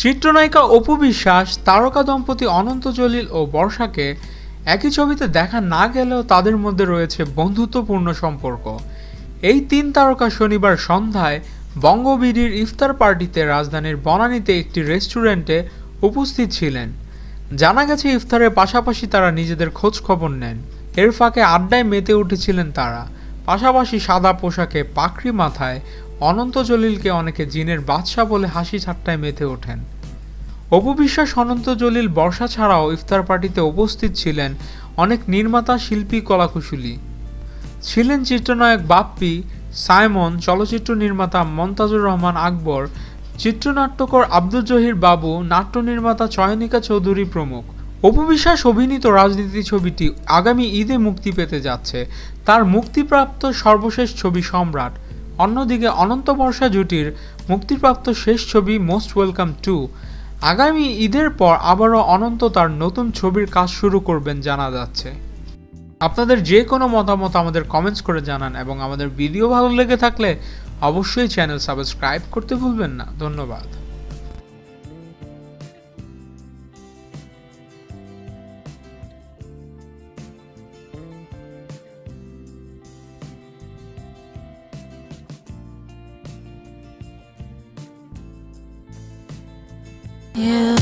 চিত্রনায়িকা অপু বিশ্বাস, তারকা দম্পতি অনন্ত জলিল ও বর্ষাকে একই ছবিতে দেখা না গেলেও তাদের মধ্যে রয়েছে বন্ধুত্বপূর্ণ সম্পর্ক। এই তিন তারকা শনিবার সন্ধ্যায় বঙ্গবিডির ইফতার পার্টিতে রাজধানীর বনানীতে একটি রেস্টুরেন্টে উপস্থিত ছিলেন। জানা গেছে ইফতারের পাশাপাশি তারা নিজেদের খোঁজ খবর নেন। এর ফাঁকে আড্ডায় মেতে উঠেছিলেন তারা। পাশাপাশি সাদা পোশাকে পাখরি মাথায় অনন্ত জলিলকে অনেকে জিনের বাদশা বলে হাসি ঠাট্টায় মেতে ওঠেন। অপু বিশ্বাস, অনন্ত জলিল, বর্ষা ছাড়াও ইফতার পার্টিতে উপস্থিত ছিলেন অনেক নির্মাতা, শিল্পী, কলাকুশলী। ছিলেন চিত্রনায়ক বাপ্পি, সাইমন, চলচ্চিত্র নির্মাতা মন্তাজুর রহমান আকবর চিত্রনাট্যকর আব্দুল জহির বাবু, নাট্য নির্মাতা চয়নিকা চৌধুরী প্রমুখ। অপু বিশ্বাস অভিনীত রাজনীতি ছবিটি আগামী ঈদে মুক্তি পেতে যাচ্ছে। তার মুক্তিপ্রাপ্ত সর্বশেষ ছবি সম্রাট। অন্যদিকে অনন্ত বর্ষা জুটির মুক্তিপ্রাপ্ত শেষ ছবি মোস্ট ওয়েলকাম টু। আগামী ঈদের পর আবারও অনন্ত তার নতুন ছবির কাজ শুরু করবেন জানা যাচ্ছে। আপনাদের যে কোনো মতামত আমাদের কমেন্টস করে জানান এবং আমাদের ভিডিও ভালো লেগে থাকলে অবশ্যই চ্যানেল সাবস্ক্রাইব করতে ভুলবেন না। ধন্যবাদ। You